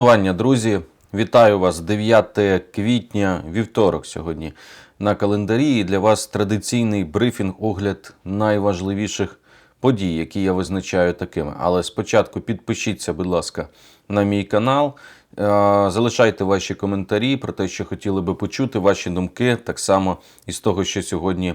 Вання, друзі, вітаю вас 9 квітня, вівторок сьогодні на календарі. І для вас традиційний брифінг, огляд найважливіших подій, які я визначаю такими. Але спочатку підпишіться, будь ласка, на мій канал. Залишайте ваші коментарі про те, що хотіли би почути, ваші думки, так само із того, що сьогодні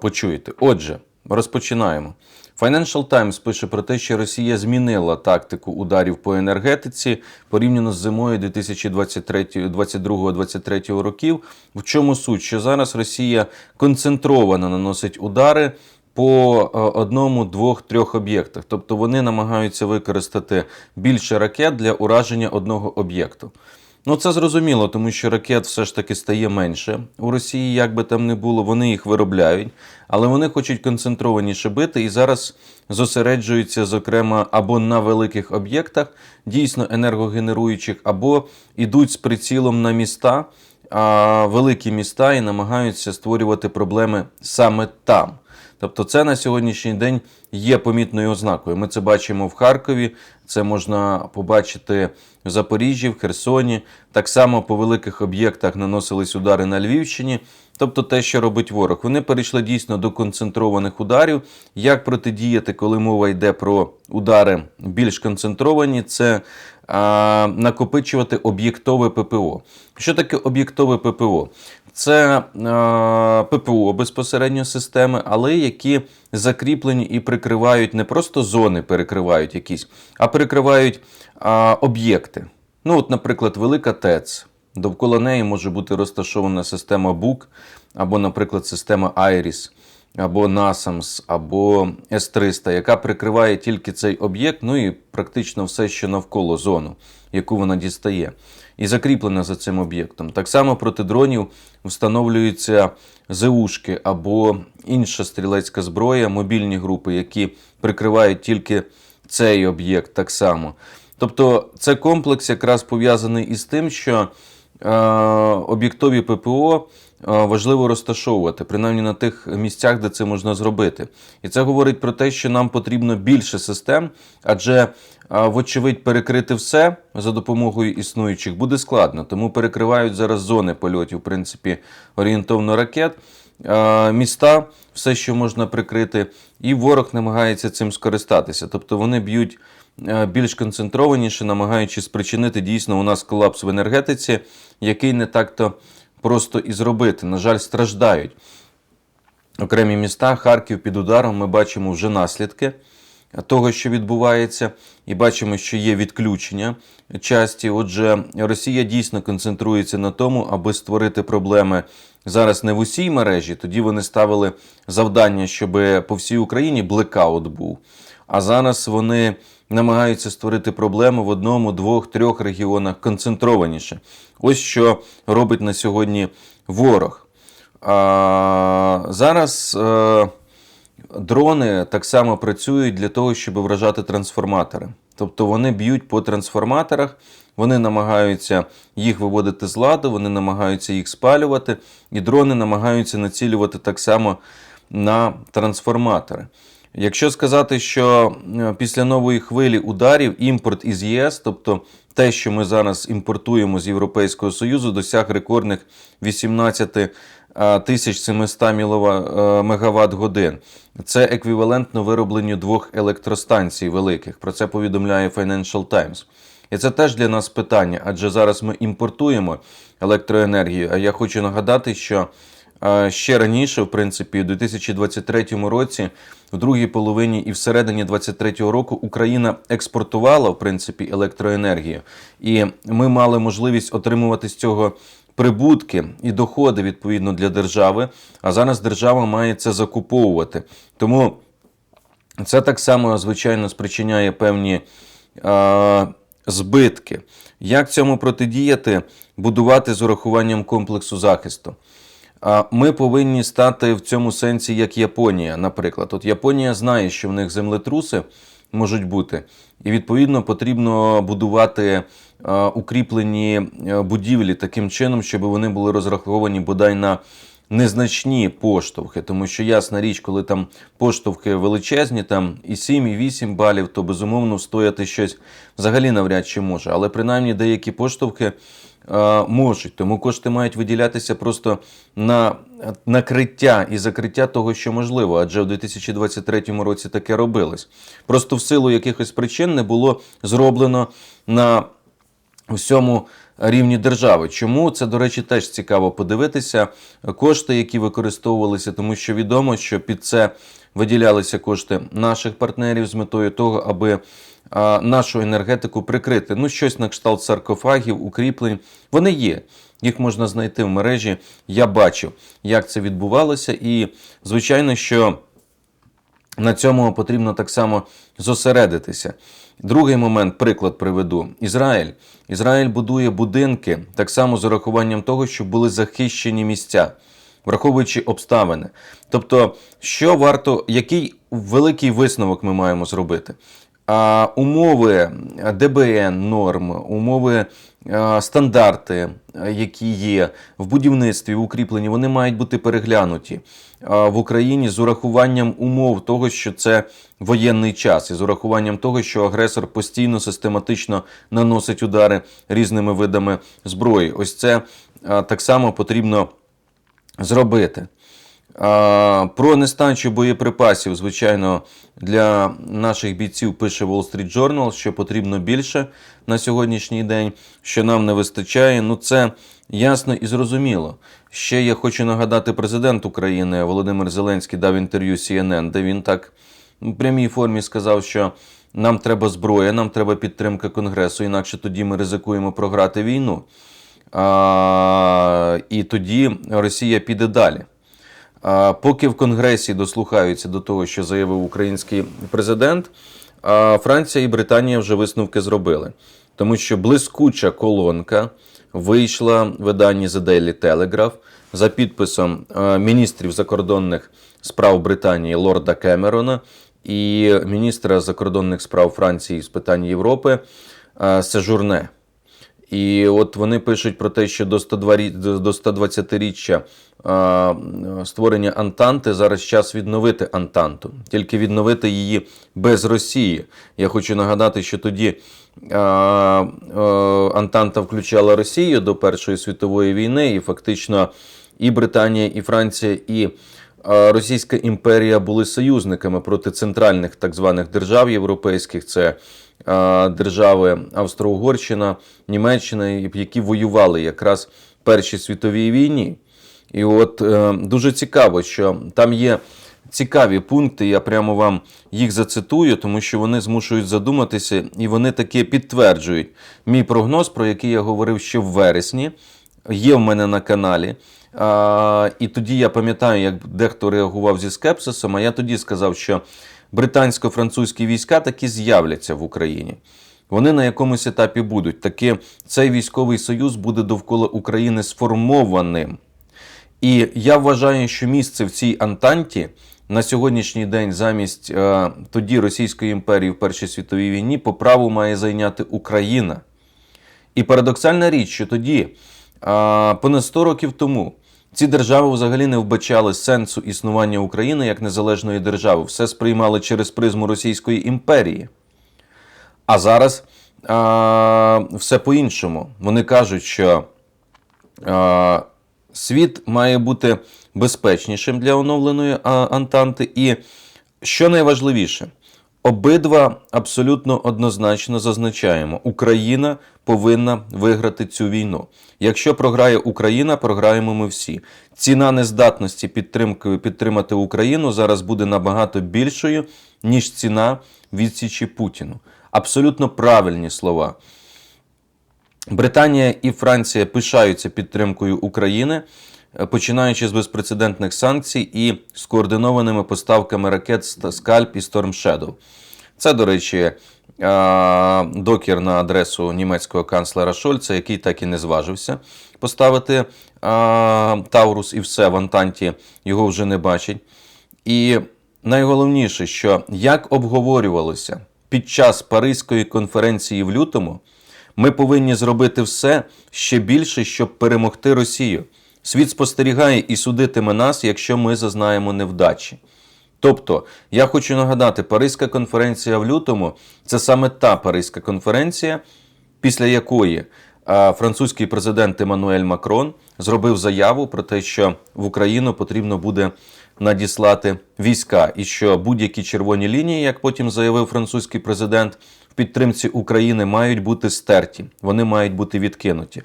почуєте. Отже, розпочинаємо. Financial Times пише про те, що Росія змінила тактику ударів по енергетиці порівняно з зимою 2022-2023 років. В чому суть? Що зараз Росія концентровано наносить удари по е, одному, двох, трьох об'єктах. Тобто вони намагаються використати більше ракет для ураження одного об'єкту. Ну, це зрозуміло, тому що ракет все ж таки стає менше у Росії, як би там не було, вони їх виробляють, але вони хочуть концентрованіше бити і зараз зосереджуються, зокрема, або на великих об'єктах, дійсно енергогенеруючих, або йдуть з прицілом на міста, великі міста і намагаються створювати проблеми саме там. Тобто, це на сьогоднішній день є помітною ознакою. Ми це бачимо в Харкові, це можна побачити в Запоріжжі, в Херсоні. Так само по великих об'єктах наносились удари на Львівщині. Тобто те, що робить ворог. Вони перейшли дійсно до концентрованих ударів. Як протидіяти, коли мова йде про удари більш концентровані, це а, накопичувати об'єктове ППО. Що таке об'єктове ППО? Це а, ППО безпосередньо системи, але які закріплені і прикривають не просто зони, перекривають якісь, а перекривають об'єкти. Ну, от, наприклад, велика ТЕЦ. Довкола неї може бути розташована система БУК, або, наприклад, система IRIS, або NASAMS, або S300, яка прикриває тільки цей об'єкт, ну і практично все, що навколо зону, яку вона дістає, і закріплена за цим об'єктом. Так само проти дронів встановлюються ЗУшки або інша стрілецька зброя, мобільні групи, які прикривають тільки цей об'єкт так само. Тобто це комплекс якраз пов'язаний із тим, що е, об'єктові ППО важливо розташовувати, принаймні на тих місцях, де це можна зробити. І це говорить про те, що нам потрібно більше систем, адже, е, вочевидь, перекрити все за допомогою існуючих буде складно. Тому перекривають зараз зони польотів, в принципі, орієнтовно ракет. е, Міста, все, що можна прикрити, і ворог намагається цим скористатися. Тобто вони б'ють е, більш концентрованіше, намагаючись спричинити дійсно у нас колапс в енергетиці, який не так-то просто і зробити. На жаль, страждають окремі міста. Харків під ударом. Ми бачимо вже наслідки того, що відбувається, і бачимо, що є відключення часті. Отже, Росія дійсно концентрується на тому, аби створити проблеми зараз не в усій мережі. Тоді вони ставили завдання, щоб по всій Україні блекаут був. А зараз вони намагаються створити проблему в одному, двох, трьох регіонах концентрованіше. Ось що робить на сьогодні ворог. А, зараз е, дрони так само працюють для того, щоб вражати трансформатори. Тобто вони б'ють по трансформаторах, вони намагаються їх виводити з ладу, вони намагаються їх спалювати, і дрони намагаються націлювати так само на трансформатори. Якщо сказати, що е, після нової хвилі ударів імпорт із ЄС, тобто те, що ми зараз імпортуємо з Європейського Союзу, досяг рекордних 18 е, тисяч 700 мегаватт годин. Це еквівалентно виробленню двох електростанцій великих. Про це повідомляє Financial Times. І це теж для нас питання, адже зараз ми імпортуємо електроенергію. А я хочу нагадати, що е, ще раніше, в принципі, у 2023 році, в другій половині і всередині 2023 року, Україна експортувала в принципі електроенергію, і ми мали можливість отримувати з цього. Прибутки і доходи відповідно для держави, а зараз держава має це закуповувати. Тому це так само, звичайно, спричиняє певні е, збитки. Як цьому протидіяти? Будувати з урахуванням комплексу захисту. Ми повинні стати в цьому сенсі, як Японія, наприклад. От Японія знає, що в них землетруси можуть бути, і відповідно потрібно будувати е, укріплені е, будівлі таким чином, щоб вони були розраховані бодай на незначні поштовхи, тому що ясна річ, коли там поштовхи величезні, там і 7, і 8 балів, то безумовно встояти щось взагалі навряд чи може. Але принаймні деякі поштовхи можуть. Тому кошти мають виділятися просто на накриття і закриття того, що можливо, адже в 2023 році таке робилось. Просто в силу якихось причин не було зроблено на всьому рівні держави. Чому це, до речі, теж цікаво подивитися. Кошти, які використовувалися, тому що відомо, що під це виділялися кошти наших партнерів з метою того, аби нашу енергетику прикрити. Ну, щось на кшталт саркофагів, укріплень. Вони є. Їх можна знайти в мережі. Я бачив, як це відбувалося, і звичайно, що. На цьому потрібно так само зосередитися. Другий момент, приклад приведу: Ізраїль. Ізраїль будує будинки так само з урахуванням того, щоб були захищені місця, враховуючи обставини. Тобто, що варто, який великий висновок ми маємо зробити? Умови ДБН норм, умови стандарти, які є в будівництві, в укріпленні, вони мають бути переглянуті в Україні з урахуванням умов того, що це воєнний час, і з урахуванням того, що агресор постійно систематично наносить удари різними видами зброї. Ось це так само потрібно зробити. Про нестачу боєприпасів, звичайно, для наших бійців пише Wall Street Journal, що потрібно більше на сьогоднішній день, що нам не вистачає. Ну, це ясно і зрозуміло. Ще я хочу нагадати, президент України Володимир Зеленський дав інтерв'ю CNN, де він так в прямій формі сказав, що нам треба зброя, нам треба підтримка Конгресу, інакше тоді ми ризикуємо програти війну. А, І тоді Росія піде далі. Поки в Конгресі дослухаються до того, що заявив український президент, Франція і Британія вже висновки зробили. Тому що блискуча колонка вийшла в виданні The Daily Telegraph за підписом міністрів закордонних справ Британії Лорда Кемерона і міністра закордонних справ Франції з питань Європи Сежурне. І от вони пишуть про те, що до 102 рі- до 120-річчя створення Антанти зараз час відновити Антанту, тільки відновити її без Росії. Я хочу нагадати, що тоді Антанта включала Росію до Першої світової війни, і фактично і Британія, і Франція, і Російська імперія були союзниками проти центральних так званих держав європейських. Це держави Австро-Угорщина, Німеччина, які воювали якраз в Першій світовій війні. І от е, дуже цікаво, що там є цікаві пункти. Я прямо вам їх зацитую, тому що вони змушують задуматися, і вони таки підтверджують мій прогноз, про який я говорив ще в вересні. Є в мене на каналі. А, і тоді я пам'ятаю, як дехто реагував зі скепсисом. А я тоді сказав, що британсько-французькі війська таки з'являться в Україні. Вони на якомусь етапі будуть. Таки цей військовий союз буде довкола України сформованим. І я вважаю, що місце в цій Антанті на сьогоднішній день замість е, тоді Російської імперії в Першій світовій війні по праву має зайняти Україна. І парадоксальна річ, що тоді, е, понад 100 років тому, ці держави взагалі не вбачали сенсу існування України як незалежної держави. Все сприймали через призму Російської імперії. А зараз а, все по-іншому. Вони кажуть, що а, світ має бути безпечнішим для оновленої Антанти. І що найважливіше, обидва абсолютно однозначно зазначаємо: Україна повинна виграти цю війну. Якщо програє Україна, програємо ми всі. Ціна нездатності підтримки підтримати Україну зараз буде набагато більшою, ніж ціна відсічі Путіну. Абсолютно правильні слова. Британія і Франція пишаються підтримкою України, починаючи з безпрецедентних санкцій і скоординованими поставками ракет Скальп і Storm Shadow. Це, до речі, е, докір на адресу німецького канцлера Шольца, який так і не зважився поставити е, Таурус і все в Антанті його вже не бачить. І найголовніше, що як обговорювалося під час Паризької конференції в лютому, ми повинні зробити все ще більше, щоб перемогти Росію. Світ спостерігає і судитиме нас, якщо ми зазнаємо невдачі. Тобто, я хочу нагадати, Паризька конференція в лютому це саме та Паризька конференція, після якої французький президент Еммануель Макрон зробив заяву про те, що в Україну потрібно буде надіслати війська, і що будь-які червоні лінії, як потім заявив французький президент, в підтримці України мають бути стерті, вони мають бути відкинуті.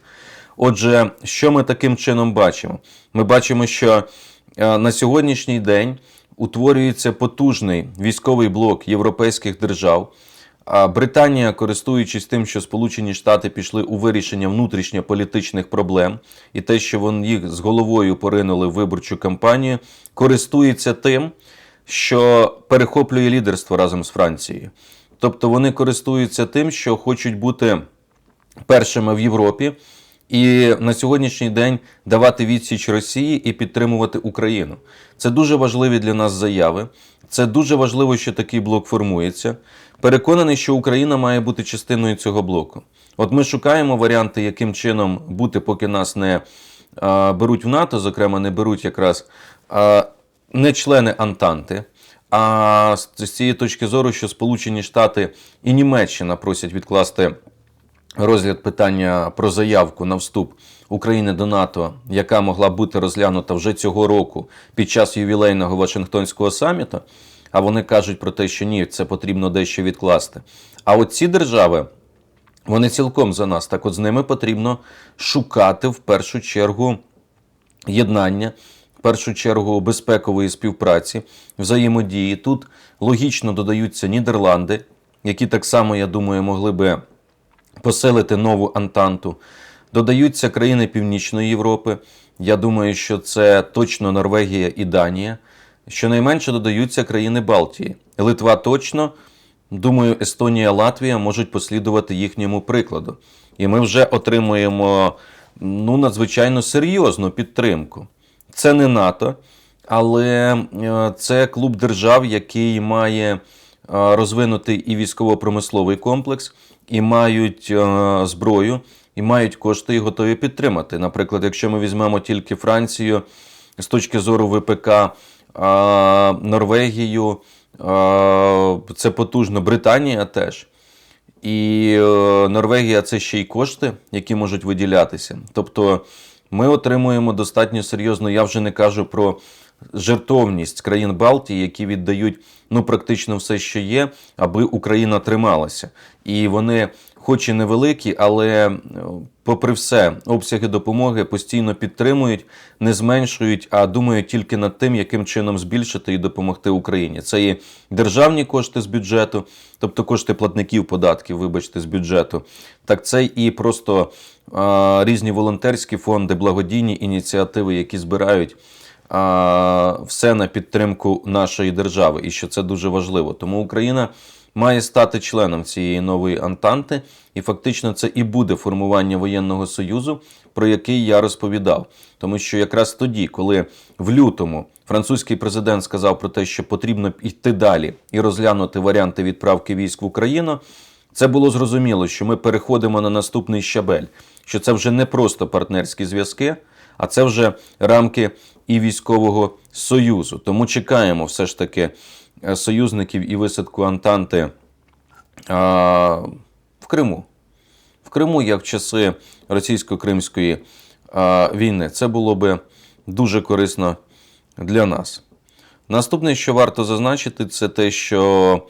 Отже, що ми таким чином бачимо? Ми бачимо, що е, на сьогоднішній день утворюється потужний військовий блок європейських держав. А Британія, користуючись тим, що Сполучені Штати пішли у вирішення внутрішньополітичних проблем, і те, що вони їх з головою поринули в виборчу кампанію, користується тим, що перехоплює лідерство разом з Францією. Тобто вони користуються тим, що хочуть бути першими в Європі, і на сьогоднішній день давати відсіч Росії і підтримувати Україну. Це дуже важливі для нас заяви. Це дуже важливо, що такий блок формується. Переконаний, що Україна має бути частиною цього блоку. От ми шукаємо варіанти, яким чином бути, поки нас не а, беруть в НАТО, зокрема, не беруть якраз а, не члени Антанти. А з цієї точки зору, що Сполучені Штати і Німеччина просять відкласти розгляд питання про заявку на вступ України до НАТО, яка могла бути розглянута вже цього року під час ювілейного Вашингтонського саміту. А вони кажуть про те, що ні, це потрібно дещо відкласти. А от ці держави, вони цілком за нас. Так от з ними потрібно шукати в першу чергу єднання, в першу чергу безпекової співпраці, взаємодії. Тут логічно додаються Нідерланди, які так само, я думаю, могли би посилити нову Антанту. Додаються країни Північної Європи. Я думаю, що це точно Норвегія і Данія. Щонайменше додаються країни Балтії. Литва точно. Думаю, Естонія, Латвія можуть послідувати їхньому прикладу. І ми вже отримуємо ну, надзвичайно серйозну підтримку. Це не НАТО, але е, це клуб держав, який має е, розвинутий і військово-промисловий комплекс, і мають е, зброю, і мають кошти, і готові підтримати. Наприклад, якщо ми візьмемо тільки Францію з точки зору ВПК, Норвегію, це потужно, Британія теж. І е, Норвегія це ще й кошти, які можуть виділятися. Тобто ми отримуємо достатньо серйозно, я вже не кажу про жертовність країн Балтії, які віддають ну, практично все, що є, аби Україна трималася. І вони, хоч і невеликі, але, е, попри все, обсяги допомоги постійно підтримують, не зменшують, а думають тільки над тим, яким чином збільшити і допомогти Україні. Це і державні кошти з бюджету, тобто кошти платників податків, вибачте, з бюджету. Так це і просто а, різні волонтерські фонди, благодійні ініціативи, які збирають все на підтримку нашої держави, і що це дуже важливо. Тому Україна має стати членом цієї нової Антанти, і фактично це і буде формування воєнного союзу, про який я розповідав. Тому що якраз тоді, коли в лютому французький президент сказав про те, що потрібно йти далі і розглянути варіанти відправки військ в Україну. Це було зрозуміло, що ми переходимо на наступний щабель, що це вже не просто партнерські зв'язки, а це вже рамки і військового союзу. Тому чекаємо все ж таки е, союзників і висадку Антанти а, в Криму. В Криму, як в часи російсько-кримської а, війни, це було би дуже корисно для нас. Наступне, що варто зазначити, це те, що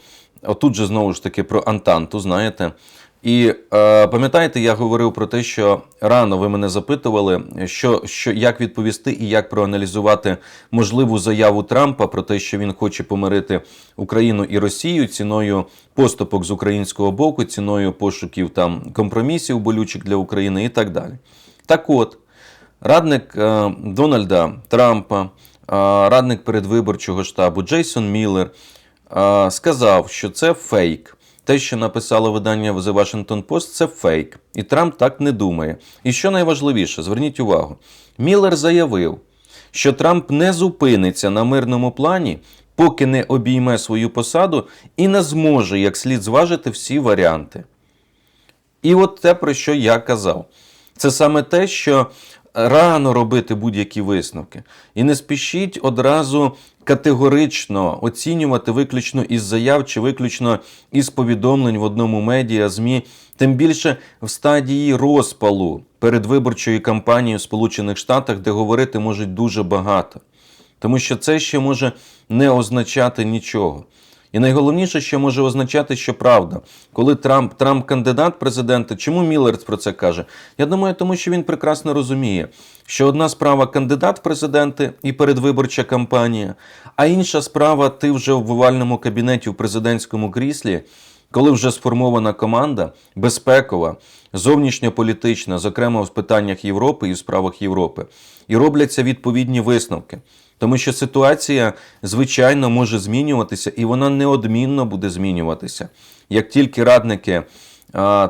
отут же знову ж таки про Антанту, знаєте. І е, пам'ятаєте, я говорив про те, що рано ви мене запитували, що, що як відповісти і як проаналізувати можливу заяву Трампа про те, що він хоче помирити Україну і Росію ціною поступок з українського боку, ціною пошуків там компромісів болючих для України і так далі. Так от, радник е, Дональда Трампа, е, радник передвиборчого штабу Джейсон Міллер е, сказав, що це фейк. Те, що написало видання The Washington Post, це фейк. І Трамп так не думає. І що найважливіше, зверніть увагу, Міллер заявив, що Трамп не зупиниться на мирному плані, поки не обійме свою посаду і не зможе як слід зважити всі варіанти. І от те, про що я казав. Це саме те, що рано робити будь-які висновки. І не спішіть одразу категорично оцінювати виключно із заяв чи виключно із повідомлень в одному медіа, ЗМІ, тим більше в стадії розпалу передвиборчої кампанії в Сполучених Штатах, де говорити можуть дуже багато. Тому що це ще може не означати нічого. І найголовніше, що може означати, що правда, коли Трамп Трамп кандидат президента, чому Міллер про це каже? Я думаю, тому що він прекрасно розуміє, що одна справа кандидат в президенти і передвиборча кампанія, а інша справа ти вже в овальному кабінеті в президентському кріслі, коли вже сформована команда безпекова, зовнішньополітична, зокрема в питаннях Європи і в справах Європи, і робляться відповідні висновки. Тому що ситуація, звичайно, може змінюватися, і вона неодмінно буде змінюватися. Як тільки радники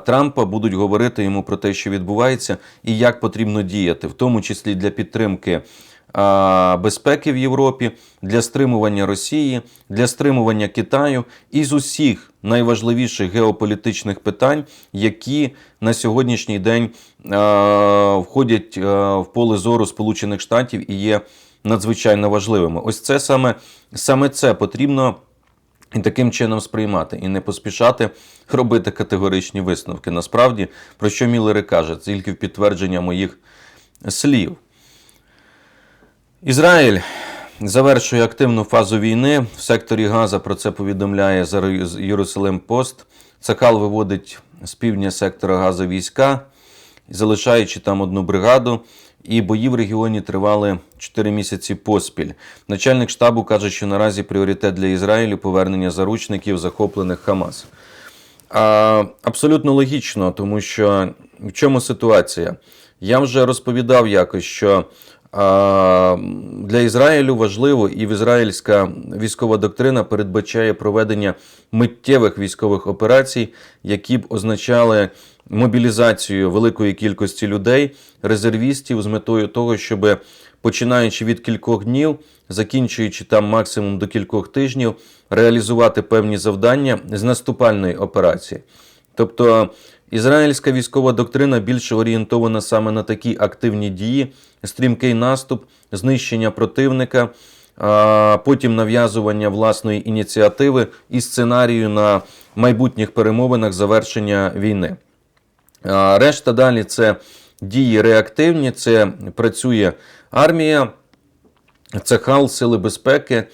Трампа будуть говорити йому про те, що відбувається, і як потрібно діяти, в тому числі для підтримки безпеки в Європі, для стримування Росії, для стримування Китаю і з усіх найважливіших геополітичних питань, які на сьогоднішній день входять в поле зору Сполучених Штатів і є надзвичайно важливими. Ось це саме, саме це потрібно. І таким чином сприймати і не поспішати робити категоричні висновки. Насправді, про що Міллер і каже, тільки в підтвердження моїх слів. Ізраїль завершує активну фазу війни. В секторі Газа про це повідомляє Єрусалим Пост. Цахал виводить з півдня сектора Газа війська, залишаючи там одну бригаду. І бої в регіоні тривали 4 місяці поспіль. Начальник штабу каже, що наразі пріоритет для Ізраїлю повернення заручників, захоплених Хамас. А, Абсолютно логічно, тому що в чому ситуація? Я вже розповідав якось, що для Ізраїлю важливо і в ізраїльська військова доктрина передбачає проведення миттєвих військових операцій, які б означали мобілізацію великої кількості людей, резервістів з метою того, щоб починаючи від кількох днів, закінчуючи там максимум до кількох тижнів, реалізувати певні завдання з наступальної операції. Тобто ізраїльська військова доктрина більше орієнтована саме на такі активні дії, стрімкий наступ, знищення противника. Потім нав'язування власної ініціативи і сценарію на майбутніх перемовинах завершення війни. Решта далі це дії реактивні, це працює армія, це хал Сили безпеки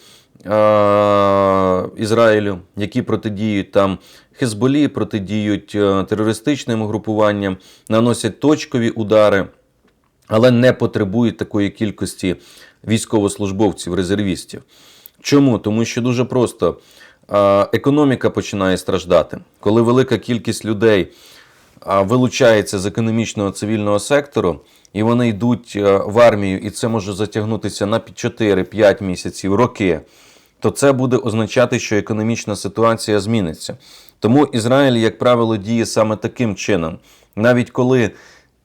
Ізраїлю, які протидіють там Хезболі, протидіють е, терористичним угрупуванням, наносять точкові удари, але не потребують такої кількості військовослужбовців, резервістів. Чому? Тому що дуже просто економіка починає страждати, коли велика кількість людей вилучається з економічного цивільного сектору, і вони йдуть е, в армію, і це може затягнутися на 4-5 місяців, роки, то це буде означати, що економічна ситуація зміниться. Тому Ізраїль, як правило, діє саме таким чином, навіть коли.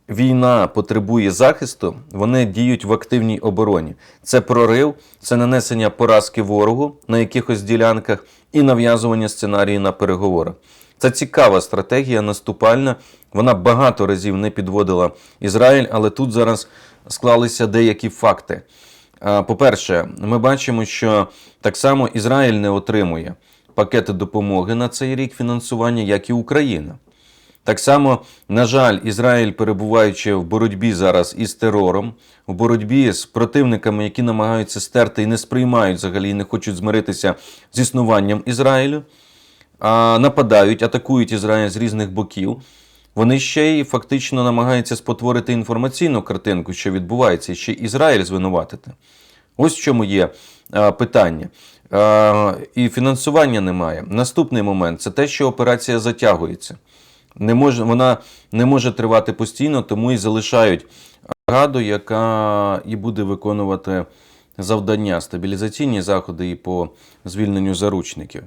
Війна потребує захисту, вони діють в активній обороні. Це прорив, це нанесення поразки ворогу на якихось ділянках і нав'язування сценарії на переговорах. Це цікава стратегія наступальна. Вона багато разів не підводила Ізраїль, але тут зараз склалися деякі факти. По-перше, ми бачимо, що так само Ізраїль не отримує пакети допомоги на цей рік фінансування, як і Україна. Так само, на жаль, Ізраїль, перебуваючи в боротьбі зараз із терором, в боротьбі з противниками, які намагаються стерти і не сприймають взагалі, і не хочуть змиритися з існуванням Ізраїлю нападають, атакують Ізраїль з різних боків. Вони ще й фактично намагаються спотворити інформаційну картинку, що відбувається, і ще Ізраїль звинуватити. Ось в чому є питання. І фінансування немає. Наступний момент це те, що операція затягується. Не може, Вона не може тривати постійно, тому і залишають бригаду, яка і буде виконувати завдання, стабілізаційні заходи і по звільненню заручників.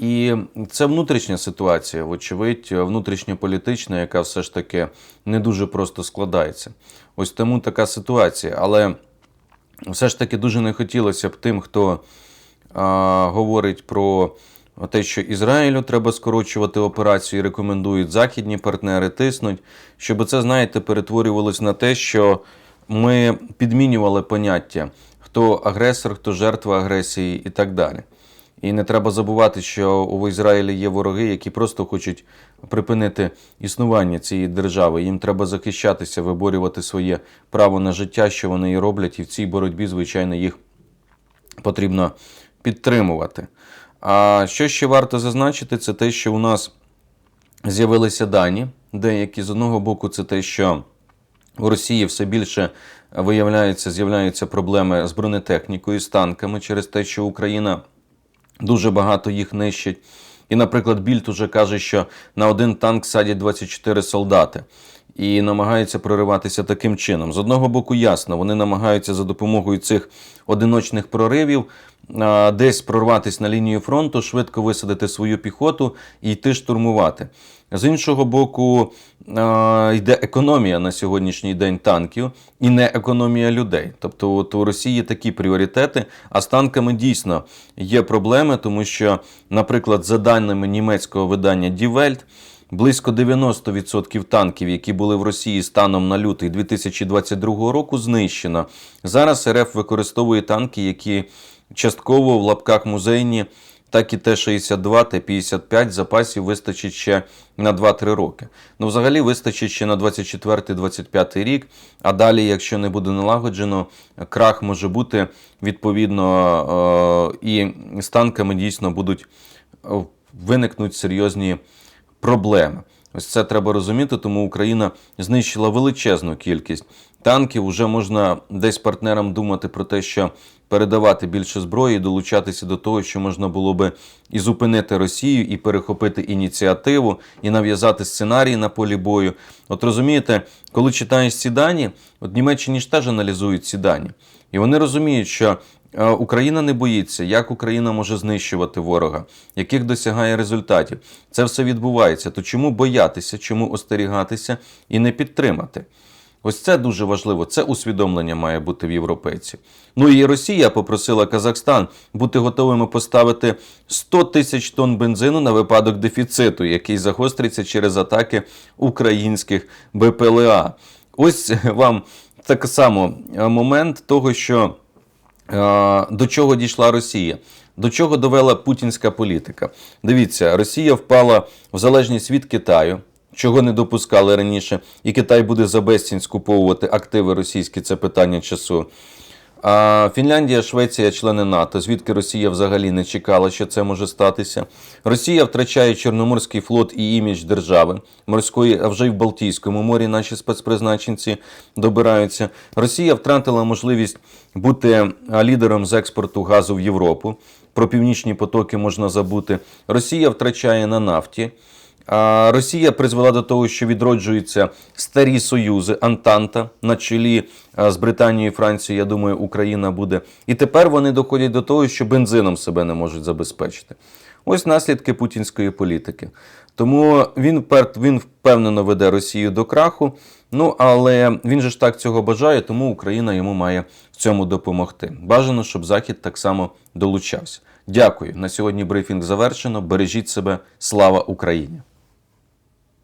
І це внутрішня ситуація, вочевидь, внутрішньополітична, яка все ж таки не дуже просто складається. Ось тому така ситуація. Але все ж таки дуже не хотілося б тим, хто а, говорить про те, що Ізраїлю треба скорочувати операцію, рекомендують західні партнери, тиснуть, щоб це, знаєте, перетворювалось на те, що ми підмінювали поняття, хто агресор, хто жертва агресії і так далі. І не треба забувати, що у Ізраїлі є вороги, які просто хочуть припинити існування цієї держави. Їм треба захищатися, виборювати своє право на життя, що вони і роблять, і в цій боротьбі, звичайно, їх потрібно підтримувати. А що ще варто зазначити, це те, що у нас з'явилися дані, деякі з одного боку, це те, що у Росії все більше виявляється, з'являються проблеми з бронетехнікою, з танками через те, що Україна дуже багато їх нищить. І, наприклад, Більт уже каже, що на один танк садять 24 солдати і намагаються прориватися таким чином. З одного боку, ясно, вони намагаються за допомогою цих одиночних проривів десь прорватися на лінію фронту, швидко висадити свою піхоту і йти штурмувати. З іншого боку, йде економія на сьогоднішній день танків і не економія людей. Тобто, от у Росії такі пріоритети, а з танками дійсно є проблеми, тому що, наприклад, за даними німецького видання Die Welt, Близько 90% танків, які були в Росії станом на лютий 2022 року, знищено. Зараз РФ використовує танки, які частково в лапках музейні, так і Т-62, Т-55 запасів вистачить ще на 2-3 роки. Ну, взагалі, вистачить ще на 24-25 рік. А далі, якщо не буде налагоджено, крах може бути відповідно, е, і з танками дійсно будуть е, виникнуть серйозні проблеми. Ось це треба розуміти, тому Україна знищила величезну кількість танків. Уже можна десь партнерам думати про те, що передавати більше зброї, і долучатися до того, що можна було би і зупинити Росію, і перехопити ініціативу, і нав'язати сценарій на полі бою. От розумієте, коли читаєш ці дані, от Німеччині ж теж аналізують ці дані, і вони розуміють, що Е, Україна не боїться, як Україна може знищувати ворога, яких досягає результатів. Це все відбувається. То чому боятися, чому остерігатися і не підтримати? Ось це дуже важливо. Це усвідомлення має бути в європейців. Ну і Росія попросила Казахстан бути готовими поставити 100 тисяч тонн бензину на випадок дефіциту, який загостриться через атаки українських БПЛА. Ось вам так само е, момент того, що. Е, до чого дійшла Росія? До чого довела путінська політика? Дивіться, Росія впала в залежність від Китаю, чого не допускали раніше, і Китай буде за безцінь скуповувати активи російські. Це питання часу. А Фінляндія, Швеція, члени НАТО, звідки Росія взагалі не чекала, що це може статися. Росія втрачає Чорноморський флот і імідж держави морської, а вже й в Балтійському морі наші спецпризначенці добираються. Росія втратила можливість бути лідером з експорту газу в Європу. Про північні потоки можна забути. Росія втрачає на нафті. Росія призвела до того, що відроджуються старі союзи Антанта на чолі з Британією і Францією. Я думаю, Україна буде. І тепер вони доходять до того, що бензином себе не можуть забезпечити. Ось наслідки путінської політики. Тому він він впевнено веде Росію до краху. Ну але він же ж так цього бажає, тому Україна йому має в цьому допомогти. Бажано, щоб Захід так само долучався. Дякую. На сьогодні брифінг завершено. Бережіть себе. Слава Україні!